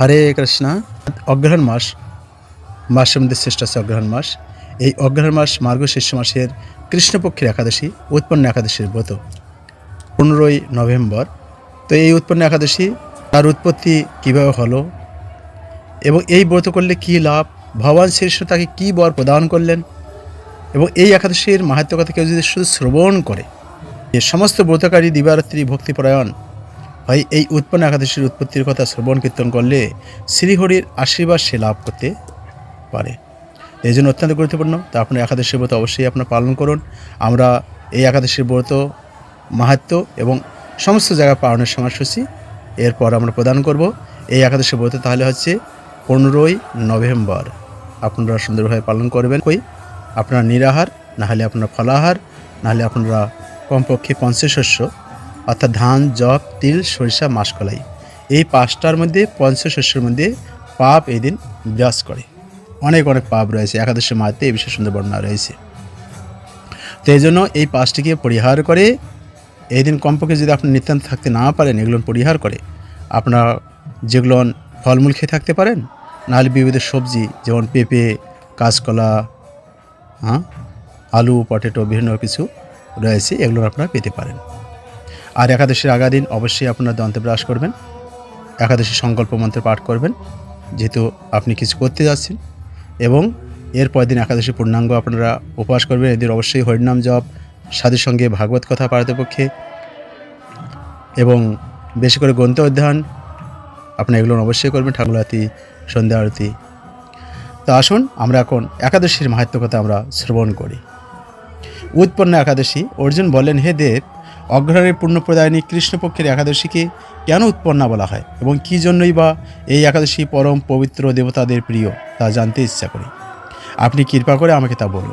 হরে কৃষ্ণ। অগ্রহণ মাস মাসের মধ্যে শ্রেষ্ঠ আছে অগ্রহণ মাস। এই অগ্রহণ মাস মার্গশীর্ষ মাসের কৃষ্ণপক্ষের একাদশী, উৎপন্ন একাদশীর ব্রত। পনেরোই নভেম্বর, তো এই উৎপন্ন একাদশী তার উৎপত্তি কীভাবে হলো এবং এই ব্রত করলে কী লাভ? ভগবান শ্রীকৃষ্ণ তাকে কী বর প্রদান করলেন? এবং এই একাদশীর মাহাত্ম কথা কেউ যদি শুধু শ্রবণ করে, যে সমস্ত ব্রতকারী দিবারাত্রি ভক্তিপরায়ণ হয় এই উৎপন্ন একাদশীর উৎপত্তির কথা শ্রবণ কীর্তন করলে শ্রীহরির আশীর্বাদ সে লাভ করতে পারে। এই জন্য অত্যন্ত গুরুত্বপূর্ণ। তা আপনার একাদশীর ব্রত অবশ্যই আপনার পালন করুন। আমরা এই একাদশীর ব্রত মাহাত্ম এবং সমস্ত জায়গায় পালনের সময়সূচি এরপর আমরা প্রদান করব। এই একাদশী ব্রত তাহলে হচ্ছে পনেরোই নভেম্বর। আপনারা সুন্দরভাবে পালন করবেন। কই, আপনারা নিরাহার নাহলে আপনারা ফলাহার নাহলে আপনারা কমপক্ষে পঞ্চশস্য অর্থাৎ ধান জব তিল, সরিষা, মাসকলাই। এই পাঁচটার মধ্যে পঞ্চশস্যের মধ্যে পাপ এই দিন বিরাজ করে। অনেক অনেক পাপ রয়েছে। একাদশী মাতে এই বিশেষ সুন্দর বর্ণনা রয়েছে। তো এই জন্য এই পাঁচটিকে পরিহার করে এই দিন কমপক্ষে যদি আপনি নিত্যান্ত থাকতে না পারেন, এগুলো পরিহার করে আপনারা যেগুলো ফলমূল খেয়ে থাকতে পারেন, নাহলে বিবিধ সবজি যেমন পেঁপে, কাঁচকলা হ্যাঁ আলু, পটেটো, বিভিন্ন কিছু রয়েছে, এগুলো আপনারা পেতে পারেন। আর একাদশীর আগা দিন অবশ্যই আপনারা দন্তে ব্রাশ করবেন। একাদশী সংকল্প মন্ত্র পাঠ করবেন, যেহেতু আপনি কিছু করতে যাচ্ছেন। এবং এর পরের দিন একাদশী পূর্ণাঙ্গ আপনারা উপবাস করবেন। এদের অবশ্যই হরিনাম জপ, সাধুর সঙ্গে ভাগবত কথা পারতপক্ষে এবং বেশি করে গ্রন্থ অধ্যয়ন আপনি এগুলো অবশ্যই করবেন, ঠাকুর আরতি সন্ধ্যা আরতি। তো আসুন, আমরা এখন একাদশীর মাহাত্ম কথা আমরা শ্রবণ করি। উৎপন্ন একাদশী, অর্জুন বলেন, হে দেব অগ্রহারের পূর্ণপ্রদায়নী কৃষ্ণপক্ষের একাদশীকে কেন উৎপন্না বলা হয় এবং কী জন্যই বা এই একাদশী পরম পবিত্র দেবতাদের প্রিয় তা জানতে ইচ্ছা করি। আপনি কৃপা করে আমাকে তা বলুন।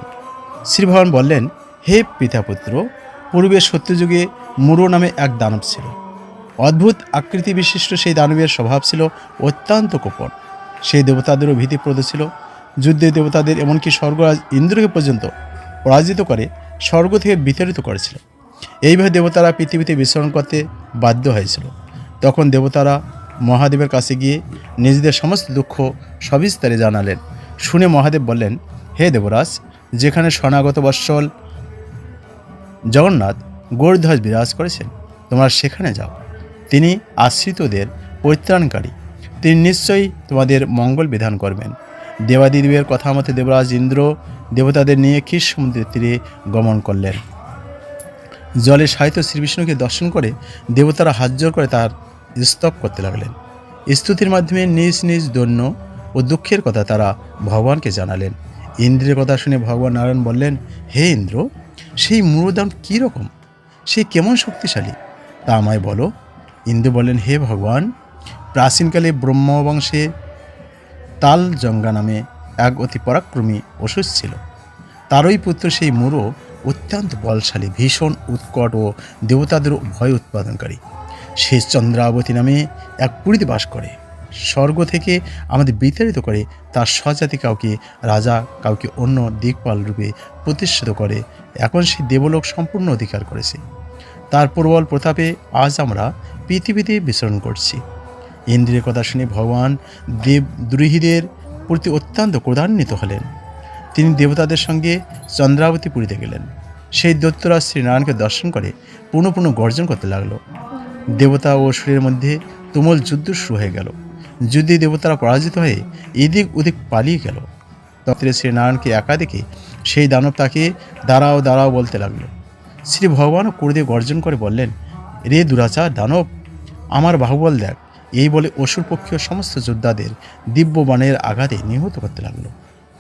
শ্রী ভগবান বললেন, হে পিতাপুত্র, পূর্বে সত্যযুগে মুরো নামে এক দানব ছিল। অদ্ভুত আকৃতি বিশিষ্ট সেই দানবের স্বভাব ছিল অত্যন্ত কোপন। সেই দেবতাদেরও ভীতিপ্রদ ছিল। যুদ্ধে দেবতাদের এমনকি স্বর্গরাজ ইন্দ্রকে পর্যন্ত পরাজিত করে স্বর্গ থেকে বিতাড়িত করেছিল। এইভাবে দেবতারা পৃথিবীতে বিচরণ করতে বাধ্য হয়েছিল। তখন দেবতারা মহাদেবের কাছে গিয়ে নিজেদের সমস্ত দুঃখ সবিস্তারে জানালেন। শুনে মহাদেব বললেন, হে দেবরাজ, যেখানে সনাগত বৎসল জগন্নাথ গৌরধ্বজ বিরাজ করেছেন, তোমরা সেখানে যাও। তিনি আশ্রিতদের পরিত্রাণকারী। তিনি নিশ্চয়ই তোমাদের মঙ্গল বিধান করবেন। দেবাদিদেবের কথা মতে দেবরাজ ইন্দ্র দেবতাদের নিয়ে ক্ষীর সমুদ্রের তীরে গমন করলেন? জলে সাহিত্য শ্রীবিষ্ণুকে দর্শন করে দেবতারা হাত জোর করে তার স্তব করতে লাগলেন। স্তুতির মাধ্যমে নিজ নিজ দৈন্য ও দুঃখের কথা তারা ভগবানকে জানালেন। ইন্দ্রের কথা শুনে ভগবান নারায়ণ বললেন, হে ইন্দ্র, সেই মূলদাম কী রকম? সে কেমন শক্তিশালী? তা আমায় বলো। ইন্দ্র বললেন, হে ভগবান, প্রাচীনকালে ব্রহ্মবংশে তাল জঙ্গা নামে এক অতি পরাক্রমী অসুস ছিল। তারই পুত্র সেই মুরো অত্যন্ত বলশালী, ভীষণ উৎকট ও দেবতাদের ভয় উৎপাদনকারী। সে চন্দ্রাবতী নামে এক পুরীতে বাস করে। স্বর্গ থেকে আমাদের বিতাড়িত করে, তার স্বজাতি কাউকে, রাজা কাউকে অন্য দিকপাল রূপে প্রতিষ্ঠিত করে, এখন সে দেবলোক সম্পূর্ণ অধিকার করেছে। তার প্রবল প্রতাপে আজ আমরা পৃথিবীতে বিচরণ করছি। ইন্দ্রিয়ের কথা শুনে ভগবান দেব দ্রোহীদের প্রতি অত্যন্ত ক্রোধান্বিত হলেন। তিনি দেবতাদের সঙ্গে চন্দ্রাবতী পুরীতে গেলেন। সেই দৈত্যরাজ শ্রীনারায়ণকে দর্শন করে পুনঃ পুনঃ গর্জন করতে লাগল। দেবতা ও অসুরের মধ্যে তুমুল যুদ্ধ শুরু হয়ে গেল। যুদ্ধে দেবতারা পরাজিত হয়ে এদিক ওদিক পালিয়ে গেল। তখন শ্রীনারায়ণকে একা দেখে সেই দানব তাকে দাঁড়াও দাঁড়াও বলতে লাগল। শ্রী ভগবানও ক্রোধে গর্জন করে বললেন, রে দুরাচার দানব, আমার বাহুবল দেখ। এই বলে অসুর পক্ষীয় সমস্ত যোদ্ধাদের দিব্য বাণের আঘাতে নিহত করতে লাগল।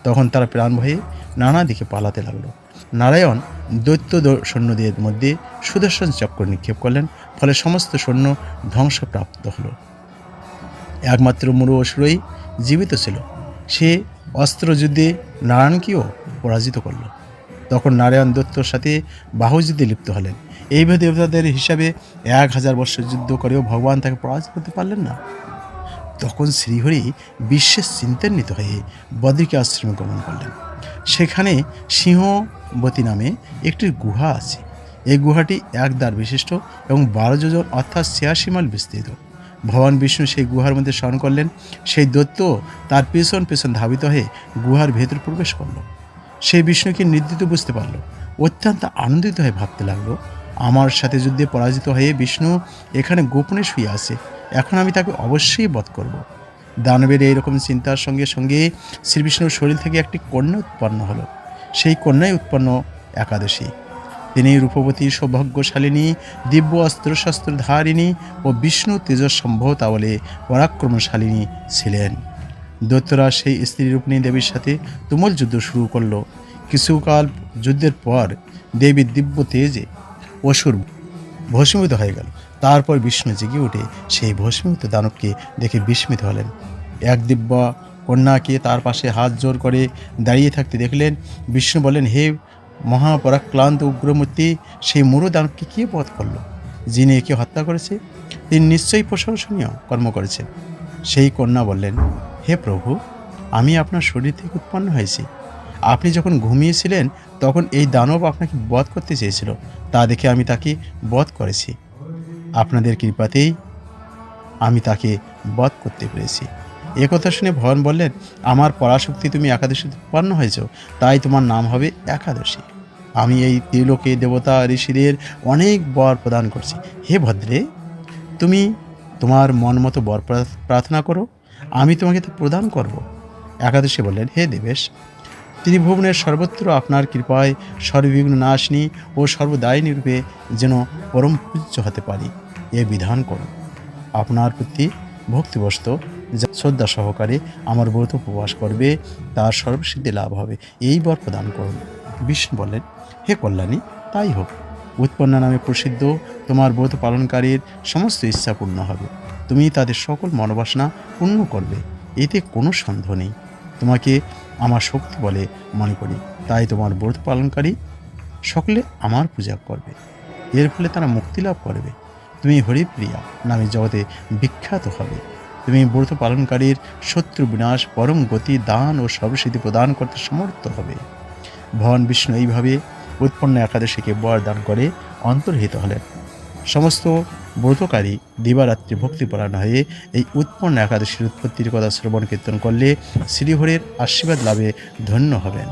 তখন তারা প্রাণ ভয়ে নানা দিকে পালাতে লাগল। নারায়ণ দৈত্য সৈন্যদের মধ্যে সুদর্শন চক্র নিক্ষেপ করলেন, ফলে সমস্ত সৈন্য ধ্বংসপ্রাপ্ত হলো। একমাত্র মুরু অসুরই জীবিত ছিল। সে অস্ত্রযুদ্ধে নারায়ণকেও পরাজিত করল। তখন নারায়ণ দত্তর সাথে বাহুযুদ্ধে লিপ্ত হলেন। এইভাবে দেবতাদের হিসাবে এক হাজার বৎসর যুদ্ধ করেও ভগবান তাকে পরাজিত করতে পারলেন না। তখন শ্রীহরি বিশ্বের চিন্তান্বিত হয়ে বদ্রিকা আশ্রমে গমন করলেন। সেখানে সিংহবতী নামে একটি গুহা আছে। এই গুহাটি এক দ্বার বিশিষ্ট এবং বারো যোজন অর্থাৎ ছিয়াশি মাইল বিস্তৃত। ভগবান বিষ্ণু সেই গুহার মধ্যে স্মরণ করলেন। সেই দৈত্য তার পেছন পেছন ধাবিত হয়ে গুহার ভেতর প্রবেশ করল। সেই বিষ্ণুকে নির্দিত বুঝতে পারল। অত্যন্ত আনন্দিত হয়ে ভাবতে লাগল, আমার সাথে যুদ্ধে পরাজিত হয়ে বিষ্ণু এখানে গোপনে শুয়ে আছে। এখন আমি তাকে অবশ্যই বধ করব। দানবের এইরকম চিন্তার সঙ্গে সঙ্গে শ্রীবিষ্ণুর শরীর থেকে একটি কন্যা উৎপন্ন হলো। সেই কন্যাই উৎপন্ন একাদশী। তিনি রূপবতী, সৌভাগ্যশালিনী দিব্য অস্ত্রশস্ত্র ধারিণী ও বিষ্ণু তেজস্সম্ভবতা বলে পরাক্রমশালিনী ছিলেন। দৈত্যরা সেই স্ত্রী রূপিণী দেবীর সাথে তুমুল যুদ্ধ শুরু করল। কিছুকাল যুদ্ধের পর দেবীর দিব্য তেজে অসুর ভস্মীভূত হয়ে গেল। তারপর বিষ্ণু জেগে উঠে সেই ভস্মীভূত দানবকে দেখে বিস্মিত হলেন। এক দিব্য কন্যাকে তার পাশে হাত জোর করে দাঁড়িয়ে থাকতে দেখলেন। বিষ্ণু বলেন হে মহাপরাক্লান্ত উগ্রমূর্তি, সেই মুরু দানবকে কে বধ করল? যিনি একে হত্যা করেছে, তিনি নিশ্চয়ই প্রশংসনীয় কর্ম করেছেন। সেই কন্যা বললেন, হে প্রভু, আমি আপনার শরীর থেকে উৎপন্ন হয়েছি। আপনি যখন ঘুমিয়েছিলেন, তখন এই দানব আপনাকে বধ করতে চেয়েছিল। তা দেখে আমি তাকে বধ করেছি। আপনাদের কৃপাতেই আমি তাকে বধ করতে পেরেছি। এ কথা শুনে ভগবান বললেন, আমার পরাশক্তি তুমি একাদশী উৎপন্ন হয়েছ, তাই তোমার নাম হবে একাদশী। আমি এই ত্রিলোকে দেবতা ঋষিদের অনেক বর প্রদান করছি। হে ভদ্রে, তুমি তোমার মন মতো বর প্রার্থনা করো, আমি তোমাকে তা প্রদান করব। একাদশী বললেন, হে দেবেশ ত্রিভুবনের সর্বত্র আপনার কৃপায় সর্ববিঘ্ন নাশিনী ও সর্বদায়িনী রূপে যেন পরম পূজ্য হতে পারি। এ বিধান করুন। আপনার প্রতি ভক্তিবশত যা শ্রদ্ধা সহকারে আমার ব্রত উপবাস করবে, তার সর্বসিদ্ধি লাভ হবে। এই বর প্রদান করুন। বিষ্ণু বলেন হে কল্যাণী, তাই হোক। উৎপন্ন নামে প্রসিদ্ধ তোমার ব্রত পালনকারীর সমস্ত ইচ্ছা পূর্ণ হবে। তুমি তাদের সকল মনোবাসনা পূর্ণ করবে। এতে কোনো সন্দেহ নেই। তোমাকে আমার শক্তি বলে মনে করি। তাই তোমার ব্রত পালনকারী সকলে আমার পূজা করবে। এর ফলে তারা মুক্তি লাভ করবে। তুমি হরিপ্রিয়া নামে জগতে বিখ্যাত হবে। তুমি ব্রত পালনকারীর শত্রু বিনাশ, পরম গতি দান ও সর্বসিদ্ধি প্রদান করতে সমর্থ হবে। ভগবান বিষ্ণু এইভাবে উৎপন্ন একাদশীকে বর দান করে অন্তর্হিত হলেন। সমস্ত ব্রতকারী দিবারাত্রি ভক্তিপরায়ণ হয়ে এই উৎপন্ন একাদশীর উৎপত্তির কথা শ্রবণ কীর্তন করলে শ্রীহরির আশীর্বাদ লাভে ধন্য হবেন।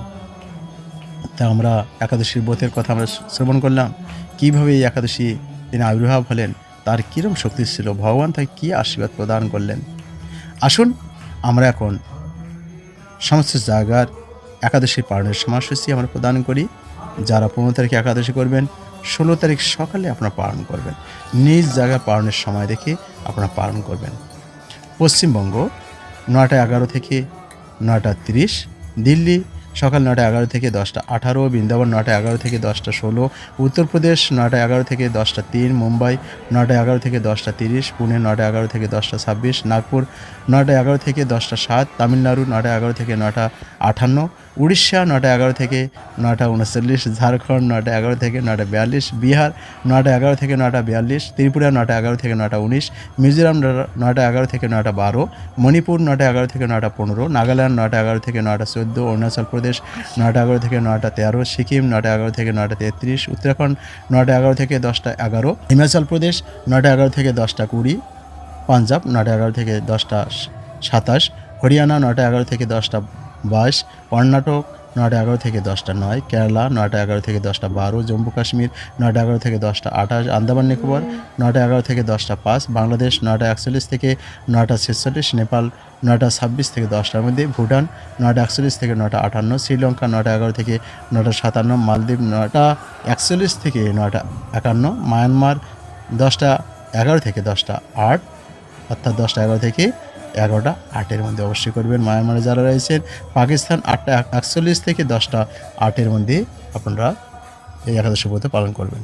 তা আমরা একাদশীর ব্রতের কথা আমরা শ্রবণ করলাম। কীভাবে এই একাদশী তিনি আবির্ভাব হলেন। তার কীরম শক্তি ছিল? ভগবান তাকে কী আশীর্বাদ প্রদান করলেন? আসুন, আমরা এখন সমস্ত জায়গার একাদশী পালনের সময়সূচি আমরা প্রদান করি। যারা পনেরো তারিখে একাদশী করবেন, ষোলো তারিখ সকালে আপনারা পালন করবেন। নিজ জায়গায় পালনের সময় দেখে আপনারা পালন করবেন। পশ্চিমবঙ্গ, নয়টা এগারো থেকে নয়টা তিরিশ, দিল্লি সকাল নটা এগারো থেকে দশটা আঠারো, বৃন্দাবন নটা এগারো থেকে দশটা ষোলো, উত্তরপ্রদেশ নটা এগারো থেকে দশটা তিন, মুম্বাই নটা এগারো থেকে দশটা তিরিশ, পুনে নটা এগারো থেকে দশটা ছাব্বিশ, নাগপুর নটা এগারো থেকে দশটা সাত, তামিলনাড়ু নটা এগারো থেকে নটা আটান্ন উড়িষ্যা নয়টা এগারো থেকে নয়টা উনচল্লিশ ঝাড়খণ্ড নটা এগারো থেকে নয়টা বিয়াল্লিশ বিহার নয়টা এগারো থেকে নয়টা বিয়াল্লিশ ত্রিপুরা নয়টা এগারো থেকে নয়টা উনিশ মিজোরাম নয়টা এগারো থেকে নয়টা বারো মণিপুর নটা এগারো থেকে নয়টা পনেরো নাগাল্যান্ড নটা এগারো থেকে নয়টা চোদ্দ অরুণাচল প্রদেশ নয়টা এগারো থেকে নয়টা তেরো সিকিম নয়টা এগারো থেকে নটা তেত্রিশ উত্তরাখণ্ড নয়টা এগারো থেকে দশটা এগারো হিমাচল প্রদেশ নয়টা এগারো থেকে দশটা কুড়ি পাঞ্জাব নয়টা এগারো থেকে দশটা সাতাশ হরিয়ানা নয়টা এগারো থেকে দশটা বাইশ, কর্ণাটক নয়টা এগারো থেকে দশটা নয়, কেরালা নয়টা এগারো থেকে দশটা বারো, জম্মু কাশ্মীর নয়টা এগারো থেকে দশটা আঠাশ, আন্দামান নিকোবর নয়টা এগারো থেকে দশটা পাঁচ, বাংলাদেশ নয়টা একচল্লিশ থেকে নয়টা ছেচল্লিশ, নেপাল নয়টা ছাব্বিশ থেকে দশটার মধ্যে, ভুটান নয়টা একচল্লিশ থেকে নয়টা আটান্ন, শ্রীলঙ্কা নয়টা এগারো থেকে নয়টা সাতান্ন, মালদ্বীপ নয়টা একচল্লিশ থেকে নয়টা একান্ন, মায়ানমার দশটা এগারো থেকে দশটা আট, অর্থাৎ দশটা এগারো থেকে এগারোটা, আটের মধ্যে অবশ্যই করবেন। মায়ানমারে যারা রয়েছেন, পাকিস্তান আটটা, একচল্লিশ থেকে দশটা, আটের মধ্যে আপনারা এই একাদশ ব্রত পালন করবেন।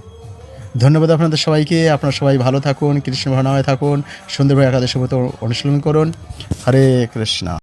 ধন্যবাদ আপনাদের সবাইকে। আপনারা সবাই ভালো থাকুন, কৃষ্ণ ভাবনায় থাকুন, সুন্দরভাবে একাদশ ব্রত অনুশীলন করুন। হরে কৃষ্ণ।